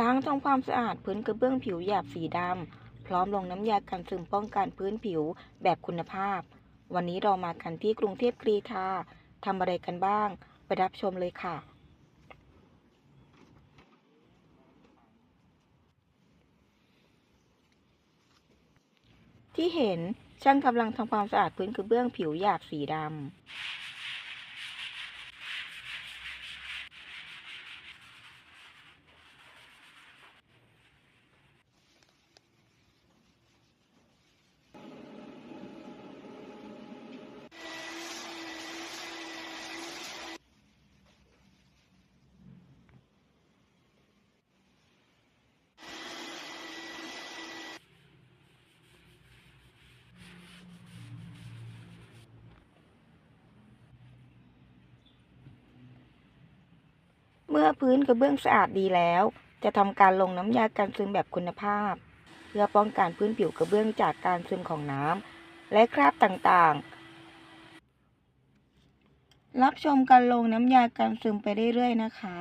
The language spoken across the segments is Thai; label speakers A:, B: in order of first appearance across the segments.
A: ล้างทำความสะอาดพื้นกระเบื้องผิวหยาบสีดำพร้อมลงน้ำยากันซึมป้องกันพื้นผิวแบบคุณภาพ วันนี้เรามากันที่กรุงเทพกรีฑาทำอะไรกันบ้าง ไปรับชมเลยค่ะ ที่เห็นช่างกำลังทำความสะอาดพื้นกระเบื้องผิวหยาบสีดำ มื่อพื้นกระเบื้องสะอาดดีแล้ว จะทำการลงน้ำยากันซึมแบบคุณภาพ เพื่อป้องกันพื้นผิวกระเบื้องจากการซึมของน้ำและคราบต่างๆ รับชมการลงน้ำยากันซึมไปเรื่อยๆนะคะ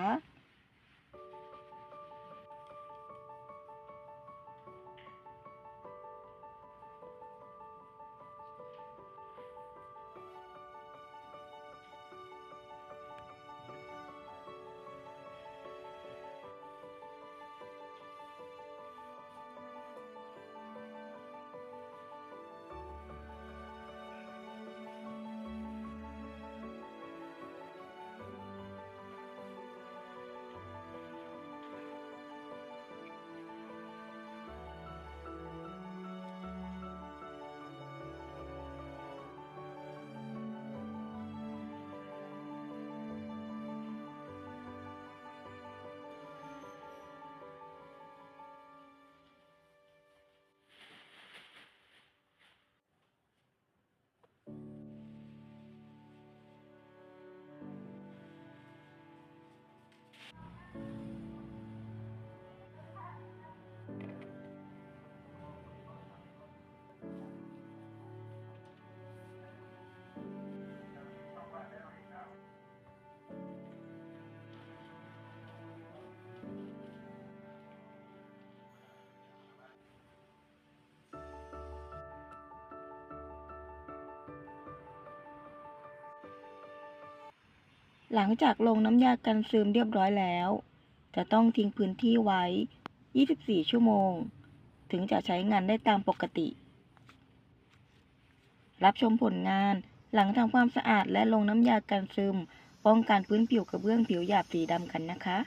A: หลังจากลงน้ำยากันซึมเรียบร้อยแล้ว จะต้องทิ้งพื้นที่ไว้ 24 ชั่วโมง ถึงจะใช้งานได้ตามปกติ รับชมผลงานหลังทำความสะอาดและลงน้ำยากันซึม ป้องกันพื้นผิวกระเบื้องผิวหยาบสีดำกันนะคะ